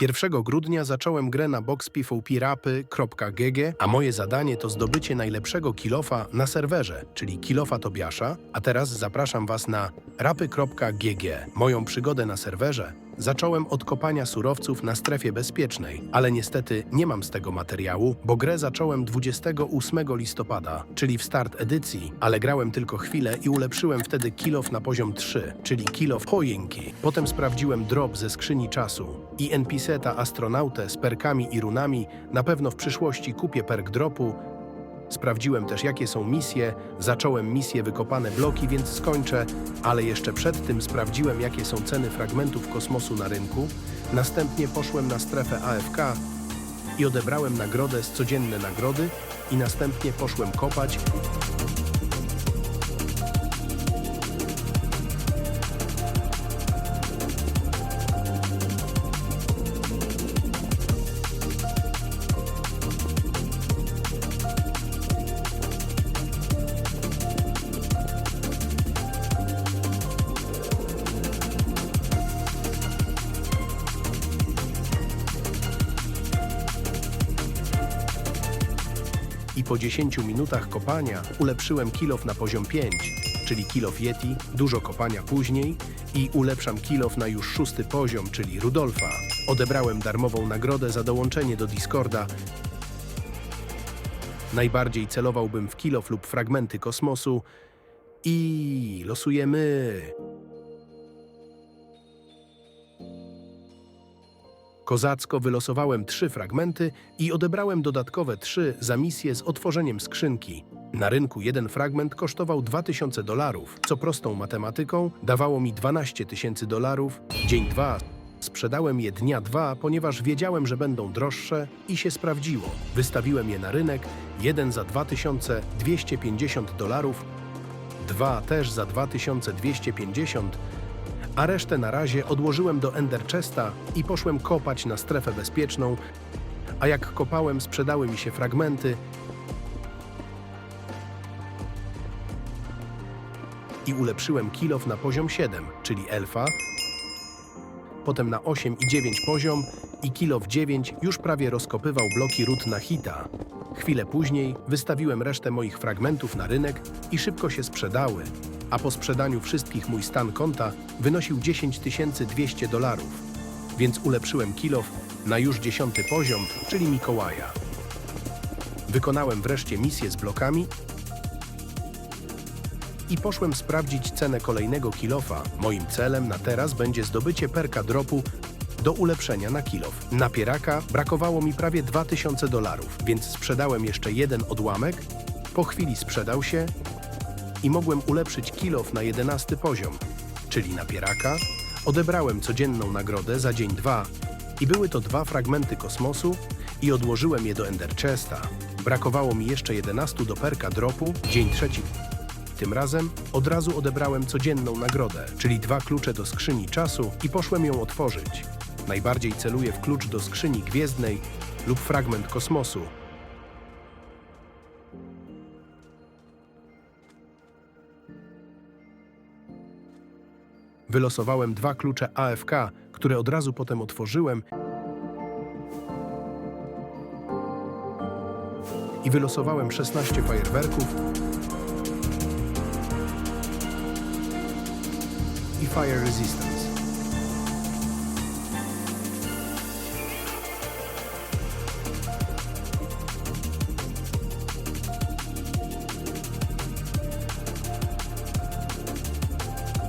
1 grudnia zacząłem grę na boxpvprapy.gg, a moje zadanie to zdobycie najlepszego kilofa na serwerze, czyli kilofa Tobiasza, a teraz zapraszam Was na rapy.gg. Moją przygodę na serwerze zacząłem od kopania surowców na strefie bezpiecznej, ale niestety nie mam z tego materiału, bo grę zacząłem 28 listopada, czyli w start edycji, ale grałem tylko chwilę i ulepszyłem wtedy kilof na poziom 3, czyli kilof choinki. Potem sprawdziłem drop ze skrzyni czasu i NPC-ta astronautę z perkami i runami, na pewno w przyszłości kupię perk dropu, Sprawdziłem też, jakie są misje, zacząłem misję wykopane bloki, więc skończę, ale jeszcze przed tym sprawdziłem, jakie są ceny fragmentów kosmosu na rynku. Następnie poszłem na strefę AFK i odebrałem nagrodę z codzienne nagrody i następnie poszłem kopać i po 10 minutach kopania ulepszyłem kilof na poziom 5, czyli kilof Yeti, dużo kopania później i ulepszam kilof na już szósty poziom, czyli Rudolfa. Odebrałem darmową nagrodę za dołączenie do Discorda. Najbardziej celowałbym w kilof lub fragmenty kosmosu i losujemy. Kozacko wylosowałem trzy fragmenty i odebrałem dodatkowe trzy za misję z otworzeniem skrzynki. Na rynku jeden fragment kosztował 2000 dolarów, co prostą matematyką dawało mi 12 tysięcy dolarów. Dzień dwa sprzedałem je dnia dwa, ponieważ wiedziałem, że będą droższe i się sprawdziło. Wystawiłem je na rynek, jeden za 2250 dolarów, dwa też za 2250 a resztę na razie odłożyłem do Ender Chesta i poszłem kopać na strefę bezpieczną, a jak kopałem sprzedały mi się fragmenty. I ulepszyłem kilof na poziom 7, czyli elfa, potem na 8 i 9 poziom i kilof 9 już prawie rozkopywał bloki ród na hita. Chwilę później wystawiłem resztę moich fragmentów na rynek i szybko się sprzedały, a po sprzedaniu wszystkich mój stan konta wynosił 10 200 dolarów, więc ulepszyłem kilof na już 10 poziom, czyli Mikołaja. Wykonałem wreszcie misję z blokami i poszłem sprawdzić cenę kolejnego kilofa. Moim celem na teraz będzie zdobycie perka dropu do ulepszenia na kilof. Na pieraka brakowało mi prawie 2000 dolarów, więc sprzedałem jeszcze jeden odłamek. Po chwili sprzedał się i mogłem ulepszyć kilof na 11 poziom, czyli na pieraka. Odebrałem codzienną nagrodę za dzień 2 i były to dwa fragmenty kosmosu i odłożyłem je do Ender Chesta. Brakowało mi jeszcze 11 do perka dropu, dzień trzeci. Tym razem od razu odebrałem codzienną nagrodę, czyli dwa klucze do skrzyni czasu i poszłem ją otworzyć. Najbardziej celuję w klucz do skrzyni gwiezdnej lub fragment kosmosu. Wylosowałem dwa klucze AFK, które od razu potem otworzyłem i wylosowałem 16 fajerwerków i Fire Resistance.